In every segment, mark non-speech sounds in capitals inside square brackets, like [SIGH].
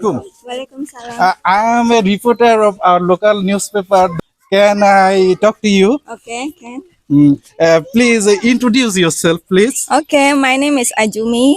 Kum. Waalaikumsalam. Uh, I am a reporter of our local newspaper. Can I talk to you? Okay, can. Mm, uh, please uh, introduce yourself, please. Okay, my name is Ajumi.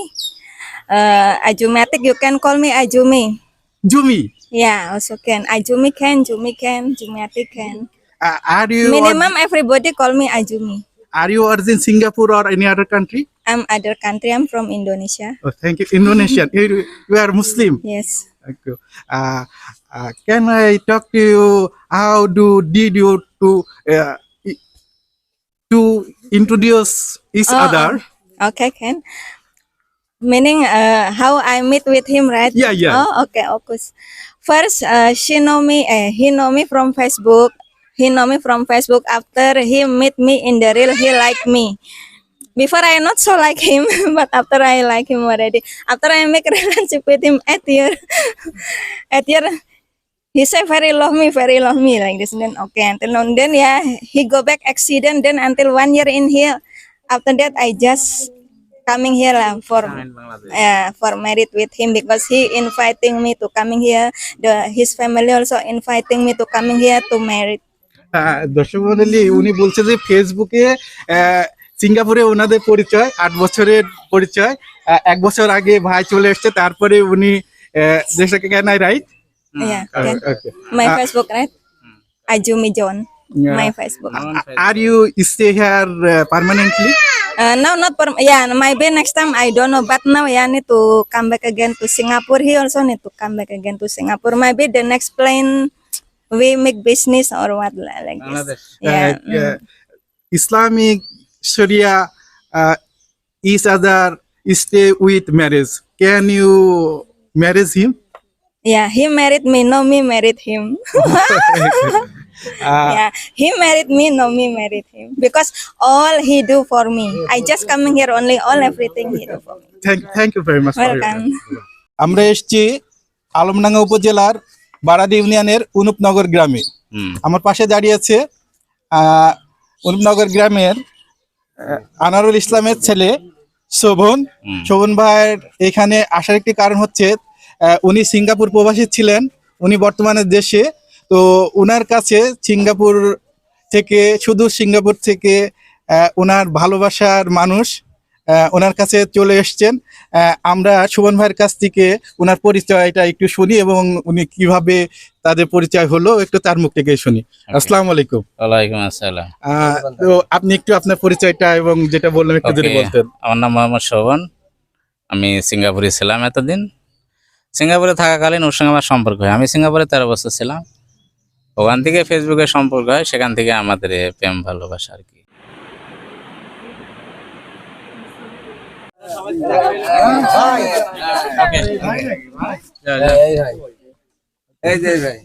Uh, Ajumatic, you can call me Ajumi. Jumi, Yeah, also can. Ajumi can, Jumi can, Jumiatik can. uh, are you Minimum everybody call me Ajumi. are you in Singapore or any other country? I'm other country. I'm from Indonesia. Oh, thank you. Indonesian. you, you are Muslim. Yes. Thank you. Uh, uh, can I talk to you? How do did you to uh, to introduce each Oh, other? oh, Okay, can. Meaning uh, how I meet with him, right? Yeah, yeah. Oh, okay, okay. First, uh, she know me. Uh, he know me from Facebook. He know me from Facebook. After he meet me in the real, he like me Before I not so like him, [LAUGHS] but after I like him already. After I make relationship [LAUGHS] with him eight year, [LAUGHS] eight year, he say very love me, very love me like this. Then okay, until now, then yeah, he go back accident. Then until one year in here. After that, I just coming here lah for uh, for married with him because he inviting me to coming here. The his family also inviting me to coming here to marry. আহ, দর্শক মন্ডলী উনি বলছে যে ফেসবুকে আহ, সিঙ্গাপুরে ওনাদের পরিচয় আট বছরের পরিচয় আহ, এক বছর আগে ভাই চলে এসছে তারপরে উনি আহ, দেশটাকে কেন right Yeah, can. Okay My Uh, Facebook right? Ajumi John. Yeah. My Facebook. Are you stay here permanently Uh, now not per yeah maybe next time I don't know but now yeah need to come back again to Singapore he also need to come back again to Singapore maybe the next plane we make business or what li- like this yeah mm. Islamic sharia each other stay with marriage can you marriage him yeah he married me no me married him Uh, yeah he married me no me married him because all he do for me I just coming here only all everything he do for me thank thank you very much welcome আমরা এসেছি আলমডাঙ্গা উপজেলার বারাদি ইউনিয়নের অনুপনগর গ্রামে আমার পাশে দাঁড়িয়ে আছে আহ, অনুপনগর গ্রামের আহ, আনারুল ইসলামের ছেলে শোভন। শোভন ভাইয়ের এখানে আসার একটি কারণ হচ্ছে উনি সিঙ্গাপুর প্রবাসী ছিলেন উনি বর্তমানে দেশে। তো ওনার কাছে সিঙ্গাপুর থেকে শুধু সিঙ্গাপুর থেকে ওনার ভালোবাসার মানুষ ওনার কাছে চলে এসছেন। আমরা সুমন ভাইয়ের কাছ থেকে ওনার পরিচয়টা একটু শুনি এবং উনি কীভাবে তাদের পরিচয় হলো একটু তার মুখ থেকে শুনি। আসসালামু আলাইকুম। ওয়ালাইকুম আসসালাম। তো আপনি একটু আপনার পরিচয়টা এবং যেটা বললাম একটু যদি বলতেন। আমার নাম মোহাম্মদ শোভন। আমি সিঙ্গাপুরে ছিলাম এতদিন। সিঙ্গাপুরে থাকাকালীন ওর সঙ্গে আমার সম্পর্ক হয়। আমি সিঙ্গাপুরে তেরো বছর ছিলাম। ওখান থেকে ফেসবুকে সম্পর্ক হয়। সেখান থেকে আমাদের প্রেম ভালোবাসা আর কি। এই যে ভাই।